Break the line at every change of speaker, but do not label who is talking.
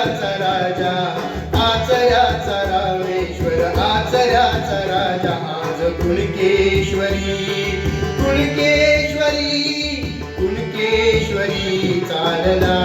याचा राजा आज रामेश्वर आज याचा आज कुणकेश्वरी कुणकेश्वरी कुणकेश्वरी चालला.